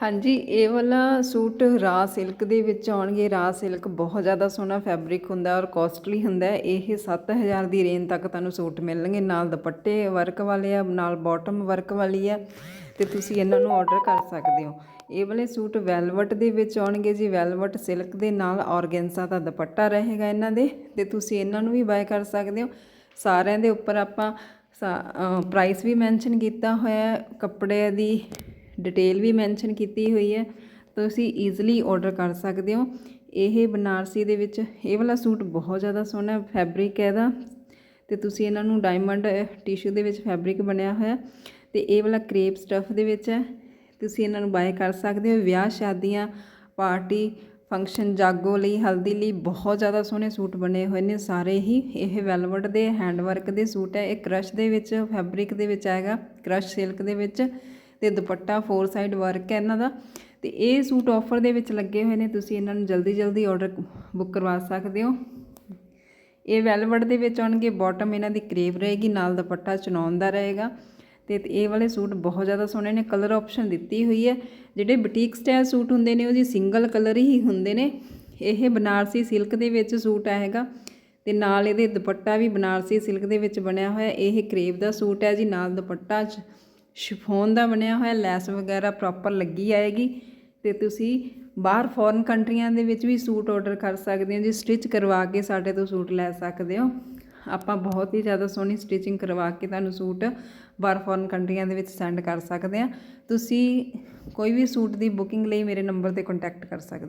ਹਾਂਜੀ, ਇਹ ਵਾਲਾ ਸੂਟ ਰਾ ਸਿਲਕ ਦੇ ਵਿੱਚ ਆਉਣਗੇ। ਰਾ ਸਿਲਕ ਬਹੁਤ ਜ਼ਿਆਦਾ ਸੋਹਣਾ ਫੈਬਰਿਕ ਹੁੰਦਾ ਔਰ ਕੋਸਟਲੀ ਹੁੰਦਾ ਹੈ। ਇਹ 7000 ਦੀ ਰੇਂਜ ਤੱਕ ਤੁਹਾਨੂੰ ਸੂਟ ਮਿਲਣਗੇ। ਨਾਲ ਦੁਪੱਟੇ ਵਰਕ ਵਾਲੇ ਆ, ਨਾਲ ਬਾਟਮ ਵਰਕ ਵਾਲੀ ਆ ਤੇ ਤੁਸੀਂ ਇਹਨਾਂ ਨੂੰ ਆਰਡਰ ਕਰ ਸਕਦੇ ਹੋ। ਇਹ ਵਾਲੇ ਸੂਟ ਵੈਲਵਟ ਦੇ ਵਿੱਚ ਆਉਣਗੇ ਜੀ। ਵੈਲਵਟ ਸਿਲਕ ਦੇ ਨਾਲ ਔਰਗੈਂਸਾ ਦਾ ਦੁਪੱਟਾ ਰਹੇਗਾ ਇਹਨਾਂ ਦੇ ਤੇ ਤੁਸੀਂ ਇਹਨਾਂ ਨੂੰ ਵੀ ਬਾਏ ਕਰ ਸਕਦੇ ਹੋ। ਸਾਰਿਆਂ ਦੇ ਉੱਪਰ ਆਪਾਂ ਪ੍ਰਾਈਸ ਵੀ ਮੈਂਸ਼ਨ ਕੀਤਾ ਹੋਇਆ ਹੈ। ਕੱਪੜੇ ਦੀ ਡਿਟੇਲ ਵੀ ਮੈਂਸ਼ਨ ਕੀਤੀ ਹੋਈ ਹੈ, ਤੁਸੀਂ ਈਜ਼ੀਲੀ ਆਰਡਰ ਕਰ ਸਕਦੇ ਹੋ। ਇਹ ਬਨਾਰਸੀ ਦੇ ਵਿੱਚ, ਇਹ ਵਾਲਾ ਸੂਟ ਬਹੁਤ ਜ਼ਿਆਦਾ ਸੋਹਣਾ ਫੈਬਰਿਕ ਹੈ ਇਹਦਾ। ਤੇ ਤੁਸੀਂ ਇਹਨਾਂ ਨੂੰ ਡਾਇਮੰਡ ਟਿਸ਼ੂ ਦੇ ਵਿੱਚ ਫੈਬਰਿਕ ਬਣਿਆ ਹੋਇਆ। ਤੇ ਇਹ ਵਾਲਾ ਕ੍ਰੇਪ ਸਟਫ ਦੇ ਵਿੱਚ ਹੈ। ਤੁਸੀਂ ਇਹਨਾਂ ਨੂੰ ਬਾਏ ਕਰ ਸਕਦੇ ਹੋ। ਵਿਆਹ ਸ਼ਾਦੀਆਂ ਪਾਰਟੀ ਫੰਕਸ਼ਨ ਜਾਗੋ ਲਈ, ਹਲਦੀ ਲਈ ਬਹੁਤ ਜ਼ਿਆਦਾ ਸੋਹਣੇ ਸੂਟ ਬਣੇ ਹੋਏ ਨੇ ਸਾਰੇ ਹੀ। ਇਹ ਵੈਲਵਟ ਦੇ ਹੈਂਡਵਰਕ ਦੇ ਸੂਟ ਹੈ। ਇਹ ਕ੍ਰਸ਼ ਦੇ ਵਿੱਚ ਫੈਬਰਿਕ ਦੇ ਵਿੱਚ ਆਏਗਾ ਕ੍ਰਸ਼ ਸਿਲਕ ਦੇ ਵਿੱਚ। ਤੇ ਦੁਪੱਟਾ ਫੋਰ ਸਾਈਡ ਵਰਕ ਹੈ ਇਹਨਾਂ ਦਾ। ਤੇ ਇਹ ਸੂਟ ਆਫਰ ਦੇ ਵਿੱਚ ਲੱਗੇ ਹੋਏ ਨੇ, ਤੁਸੀਂ ਇਹਨਾਂ ਨੂੰ ਜਲਦੀ ਜਲਦੀ ਆਰਡਰ ਬੁੱਕ ਕਰਵਾ ਸਕਦੇ ਹੋ। ਇਹ ਵੈਲਵਟ ਦੇ ਵਿੱਚ ਆਉਣਗੇ ਬਾਟਮ ਇਹਨਾਂ ਦੀ ਕਰੇਵ ਰਹੇਗੀ, ਨਾਲ ਦੁਪੱਟਾ ਚਨਾਉਣ ਦਾ ਰਹੇਗਾ। ਤੇ ਇਹ ਵਾਲੇ ਸੂਟ ਬਹੁਤ ਜ਼ਿਆਦਾ ਸੋਹਣੇ ਨੇ ਕਲਰ ਆਪਸ਼ਨ ਦਿੱਤੀ ਹੋਈ ਹੈ। ਜਿਹੜੇ ਬੁਟੀਕ ਸਟਾਈਲ ਸੂਟ ਹੁੰਦੇ ਨੇ, ਉਹ ਜੀ ਸਿੰਗਲ ਕਲਰ ਹੀ ਹੁੰਦੇ ਨੇ। ਇਹ ਬਨਾਰਸੀ ਸਿਲਕ ਦੇ ਵਿੱਚ ਸੂਟ ਆਏਗਾ। ਤੇ ਨਾਲ ਇਹਦੇ ਦੁਪੱਟਾ ਵੀ ਬਨਾਰਸੀ ਸਿਲਕ ਦੇ ਵਿੱਚ ਬਣਿਆ ਹੋਇਆ, ਇਹ ਕਰੇਵ ਦਾ ਸੂਟ ਹੈ ਜੀ, ਨਾਲ ਦੁਪੱਟਾ ਸ਼ਿਫੋਨ ਦਾ ਬਣਿਆ ਹੋਇਆ, ਲੈਸ ਵਗੈਰਾ ਪ੍ਰੋਪਰ ਲੱਗੀ ਆਏਗੀ ਤੇ ਤੁਸੀਂ ਬਾਹਰ ਫੋਰਨ ਕੰਟਰੀਆਂ ਦੇ ਵਿੱਚ ਵੀ ਸੂਟ ਆਰਡਰ ਕਰ ਸਕਦੇ ਹੋ ਜੀ ਸਟਿਚ ਕਰਵਾ ਕੇ ਸਾਡੇ ਤੋਂ ਸੂਟ ਲੈ ਸਕਦੇ ਹੋ। ਆਪਾਂ ਬਹੁਤ ਹੀ ਜ਼ਿਆਦਾ ਸੋਹਣੀ ਸਟਿਚਿੰਗ ਕਰਵਾ ਕੇ ਤੁਹਾਨੂੰ ਸੂਟ ਬਾਹਰ ਫੋਰਨ ਕੰਟਰੀਆਂ ਦੇ ਵਿੱਚ ਸੈਂਡ ਕਰ ਸਕਦੇ ਆ ਤੁਸੀਂ ਕੋਈ ਵੀ ਸੂਟ ਦੀ ਬੁਕਿੰਗ ਲਈ ਮੇਰੇ ਨੰਬਰ ਤੇ ਕੰਟੈਕਟ ਕਰ ਸਕਦੇ